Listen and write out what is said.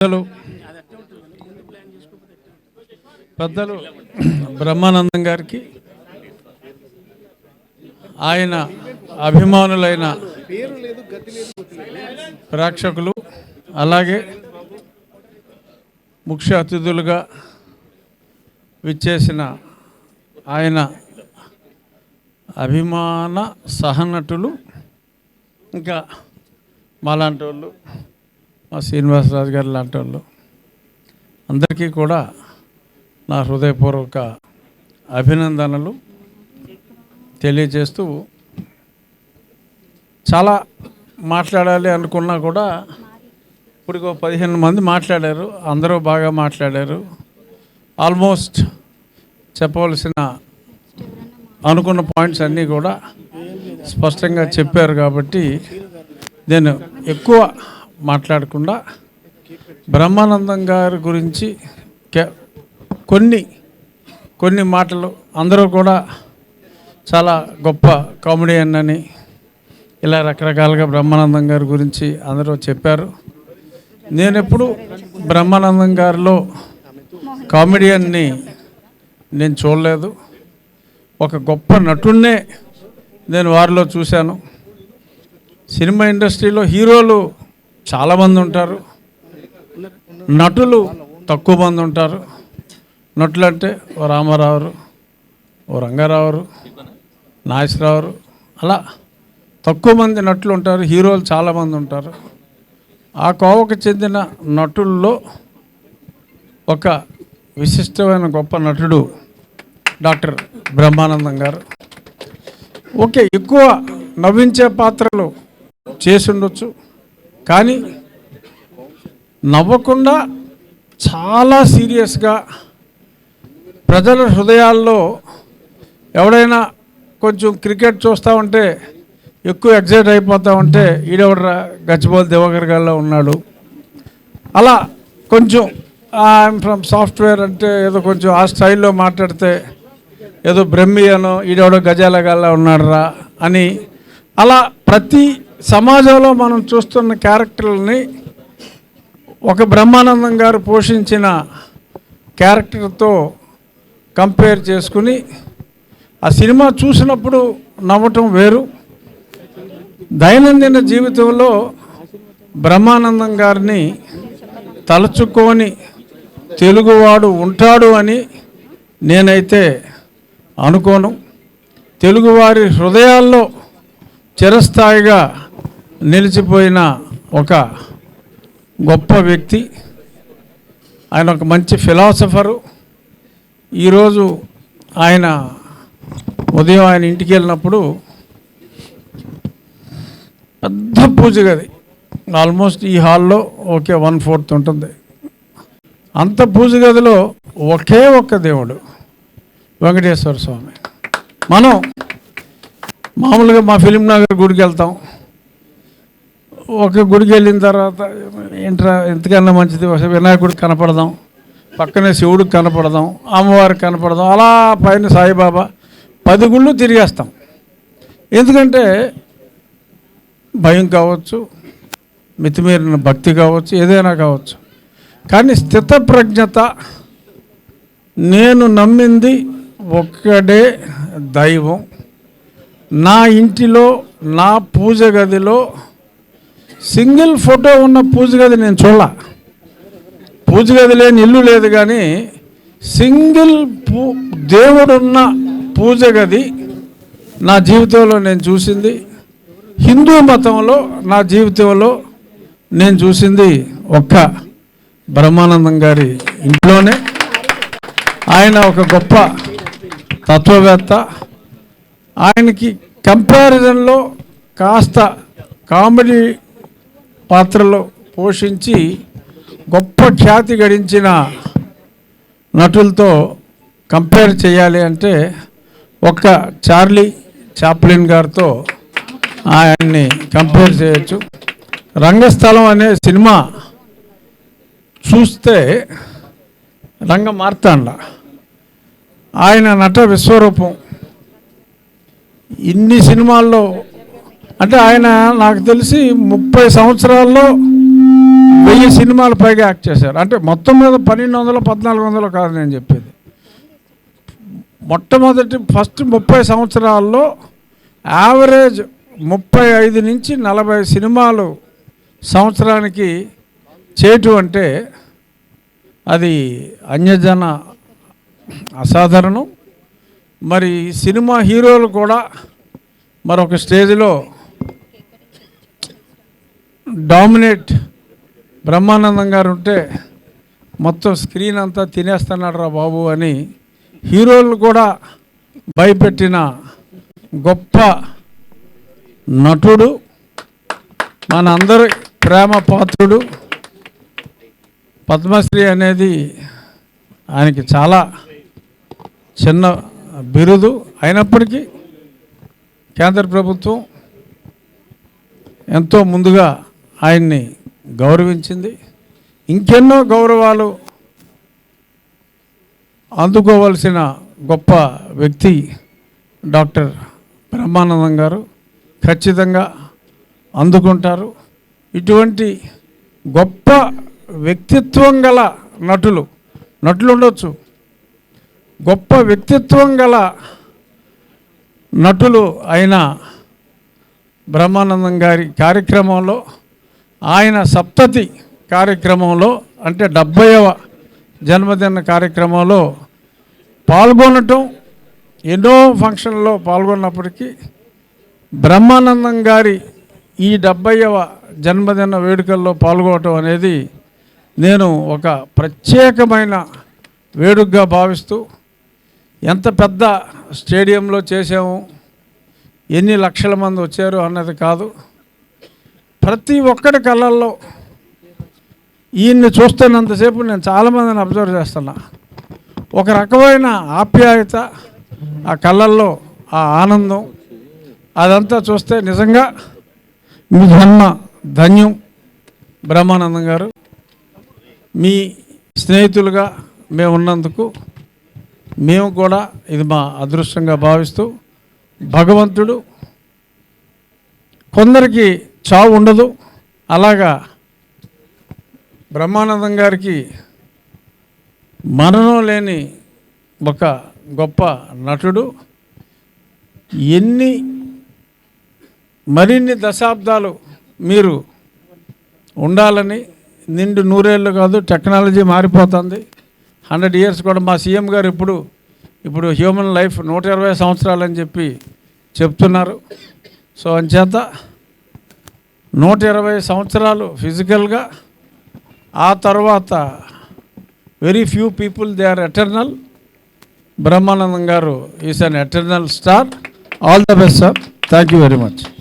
పెద్దలు. పెద్దలు బ్రహ్మానందం గారికి ఆయన అభిమానులైన ప్రేక్షకులు అలాగే ముఖ్య అతిథులుగా విచ్చేసిన ఆయన అభిమాన సహనటులు ఇంకా మాలాంటి వాళ్ళు మా శ్రీనివాసరాజు గారు లాంటి వాళ్ళు అందరికీ కూడా నా హృదయపూర్వక అభినందనలు తెలియజేస్తూ చాలా మాట్లాడాలి అనుకున్నా కూడా ఇప్పుడు పదిహేను మంది మాట్లాడారు అందరూ బాగా మాట్లాడారు. ఆల్మోస్ట్ చెప్పవలసిన అనుకున్న పాయింట్స్ అన్నీ కూడా స్పష్టంగా చెప్పారు కాబట్టి నేను ఎక్కువ మాట్లాడకుండా బ్రహ్మానందం గారి గురించి కే- కొన్ని కొన్ని మాటలు అందరూ కూడా చాలా గొప్ప కామెడియన్ అని ఇలా రకరకాలుగా బ్రహ్మానందం గారి గురించి అందరూ చెప్పారు. నేను ఎప్పుడు బ్రహ్మానందం గారిలో కామెడియన్ని నేను చూడలేదు. ఒక గొప్ప నటున్నే నేను వారిలో చూశాను. సినిమా ఇండస్ట్రీలో హీరోలు చాలామంది ఉంటారు. నటులు తక్కువ మంది ఉంటారు. నటులు అంటే ఓ రామారావు ఓ రంగారావు నాగేశ్వరరావు అలా తక్కువ మంది నటులు ఉంటారు. హీరోలు చాలామంది ఉంటారు. ఆ కోవకు చెందిన నటుల్లో ఒక విశిష్టమైన గొప్ప నటుడు డాక్టర్ బ్రహ్మానందం గారు. ఓకే ఎక్కువ నవ్వించే పాత్రలు చేసి ఉండొచ్చు. కానీ నవ్వకుండా చాలా సీరియస్గా ప్రజల హృదయాల్లో ఎవడైనా కొంచెం క్రికెట్ చూస్తూ ఉంటే ఎక్కువ ఎగ్జైట్ అయిపోతూ ఉంటే ఈడెవడరా గచ్చిబోల్ దివాకర్ గారిలో ఉన్నాడు. అలా కొంచెం ఐఎమ్ ఫ్రమ్ సాఫ్ట్వేర్ అంటే ఏదో కొంచెం ఆ స్టైల్లో మాట్లాడితే ఏదో బ్రహ్మి అనో ఈడెవడో గజాలగాల్లా ఉన్నాడురా అని అలా ప్రతి సమాజంలో మనం చూస్తున్న క్యారెక్టర్లని ఒక బ్రహ్మానందం గారు పోషించిన క్యారెక్టర్తో కంపేర్ చేసుకుని ఆ సినిమా చూసినప్పుడు నవ్వటం వేరు. దైనందిన జీవితంలో బ్రహ్మానందం గారిని తలుచుకొని తెలుగువాడు ఉంటాడు అని నేనైతే అనుకోను. తెలుగువారి హృదయాల్లో చిరస్థాయిగా నిలిచిపోయిన ఒక గొప్ప వ్యక్తి. ఆయన ఒక మంచి ఫిలాసఫరు. ఈరోజు ఆయన ఉదయం ఆయన ఇంటికి వెళ్ళినప్పుడు పెద్ద పూజ గది. ఆల్మోస్ట్ ఈ హాల్లో ఓకే వన్ ఫోర్త్ ఉంటుంది. అంత పూజ గదిలో ఒకే ఒక్క దేవుడు వెంకటేశ్వర స్వామి. మనం మామూలుగా మా ఫిలిం నగర్ గుడికి వెళ్తాం. ఒక గుడికి వెళ్ళిన తర్వాత ఏంట్రా ఎంతకన్నా మంచిది? వినాయకుడు వినాయకుడికి కనపడదాం పక్కనే శివుడికి కనపడదాం అమ్మవారికి కనపడదాం అలా పైన సాయిబాబా పది గుళ్ళు తిరిగేస్తాం. ఎందుకంటే భయం కావచ్చు మితిమీరిన భక్తి కావచ్చు ఏదైనా కావచ్చు. కానీ స్థితప్రజ్ఞత నేను నమ్మింది ఒక్కడే దైవం. నా ఇంటిలో నా పూజ గదిలో సింగిల్ ఫోటో ఉన్న పూజ గది నేను చూడ పూజ గది లేని ఇల్లు లేదు కానీ సింగిల్ పూ దేవుడున్న పూజ గది నా జీవితంలో నేను చూసింది. హిందూ మతంలో నా జీవితంలో నేను చూసింది ఒక్క బ్రహ్మానందం గారి ఇంట్లోనే. ఆయన ఒక గొప్ప తత్వవేత్త. ఆయనకి కంపారిజన్లో కాస్త కామెడీ పాత్రలో పోషించి గొప్ప ఖ్యాతి గడించిన నటులతో కంపేర్ చేయాలి అంటే ఒక్క చార్లీ చాప్లిన్ గారితో ఆయన్ని కంపేర్ చేయొచ్చు. రంగస్థలం అనే సినిమా చూస్తే రంగ మార్తాండ. ఆయన నట విశ్వరూపం. ఇన్ని సినిమాల్లో అంటే ఆయన నాకు తెలిసి ముప్పై సంవత్సరాల్లో వెయ్యి సినిమాలు పైగా యాక్ట్ చేశారు. అంటే మొత్తం మీద పన్నెండు వందలు పద్నాలుగు వందలు కాదు నేను చెప్పేది. మొట్టమొదటి ఫస్ట్ ముప్పై సంవత్సరాల్లో యావరేజ్ ముప్పై ఐదు నుంచి నలభై సినిమాలు సంవత్సరానికి చేయటం అంటే అది అన్యజన అసాధారణం. మరి సినిమా హీరోలు కూడా మరొక స్టేజ్లో డామినేట్ బ్రహ్మానందం గారు ఉంటే మొత్తం స్క్రీన్ అంతా తినేస్తున్నాడు రా బాబు అని హీరోలు కూడా భయపెట్టిన గొప్ప నటుడు మనందరి ప్రేమ పాత్రుడు పద్మశ్రీ అనేది ఆయనకి చాలా చిన్న బిరుదు అయినప్పటికీ కేంద్ర ప్రభుత్వం ఎంతో ముందుగా ఆయన్ని గౌరవించింది. ఇంకెన్నో గౌరవాలు అందుకోవలసిన గొప్ప వ్యక్తి డాక్టర్ బ్రహ్మానందం గారు ఖచ్చితంగా అందుకుంటారు. ఇటువంటి గొప్ప వ్యక్తిత్వం గల నటులు నటులు ఉండొచ్చు. గొప్ప వ్యక్తిత్వం గల నటులు అయిన బ్రహ్మానందం గారి కార్యక్రమంలో ఆయన సప్తతి కార్యక్రమంలో అంటే డెబ్భైవ జన్మదిన కార్యక్రమంలో పాల్గొనటం ఎన్నో ఫంక్షన్లో పాల్గొన్నప్పటికీ బ్రహ్మానందం గారి ఈ డెబ్భైవ జన్మదిన వేడుకల్లో పాల్గొనటం అనేది నేను ఒక ప్రత్యేకమైన వేడుకగా భావిస్తూ ఎంత పెద్ద స్టేడియంలో చేసాము ఎన్ని లక్షల మంది వచ్చారు అన్నది కాదు. ప్రతి ఒక్కడి కళ్ళల్లో ఈయన్ని చూస్తున్నంతసేపు నేను చాలామందిని అబ్జర్వ్ చేస్తున్నా. ఒక రకమైన ఆప్యాయత ఆ కళ్ళల్లో ఆ ఆనందం అదంతా చూస్తే నిజంగా మీ జన్మ ధన్యం. బ్రహ్మానందం గారు మీ స్నేహితులుగా మేము ఉన్నందుకు మేము కూడా ఇది మా అదృష్టంగా భావిస్తూ భగవంతుడు కొందరికి చావు ఉండదు. అలాగా బ్రహ్మానందం గారికి మరణం లేని ఒక గొప్ప నటుడు. ఎన్ని మరిన్ని దశాబ్దాలు మీరు ఉండాలని నిండు నూరేళ్ళు కాదు టెక్నాలజీ మారిపోతుంది. హండ్రెడ్ ఇయర్స్ కూడా మా సీఎం గారు ఇప్పుడు ఇప్పుడు హ్యూమన్ లైఫ్ నూట ఇరవై సంవత్సరాలు అని చెప్పి చెప్తున్నారు. సో అంచేత నూట ఇరవై సంవత్సరాలు ఫిజికల్గా ఆ తర్వాత very few people they are eternal. Brahmanandam garu is an eternal star. All the best sir. Thank you very much.